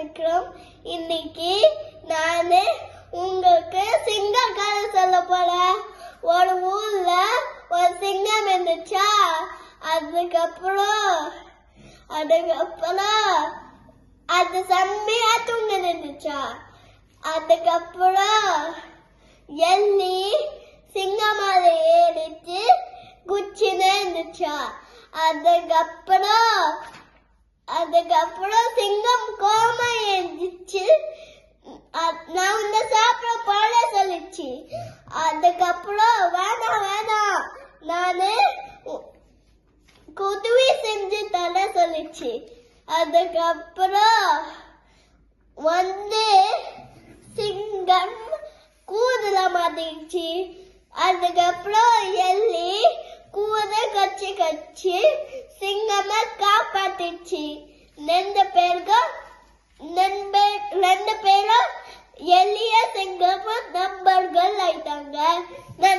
வணக்கம் இன்னைக்கு நானு உங்களுக்கு சிங்க கதை சொல்ல போறேன். ஒரு ஊர்ல ஒரு சிங்கம் இருந்துச்சா? அதுக்கப்புறம் அதுக்கப்புறம் அது செம்மையா தூங்க இருந்துச்சா? அதுக்கப்புறம் எல்லி சிங்கமால ஏறிச்சு குச்சின்னு இருந்துச்சா? அதுக்கப்புறம் அதுக்கப்புறம் வேணாம் வேணாம் நானு குதுவி செஞ்சு தர சொல்லிச்சு அதுக்கப்புறம் வந்து சிங்கம் கூதுல மாட்டிச்சு அதுக்கப்புறம் எள்ளி கூத கச்சி கச்சி சிங்கம காப்பாத்திச்சு ரெண்டு பேருக்கும் ரெண்டு பேரும் எல்லிய சிங்கமும் நம்பர்கள் Cái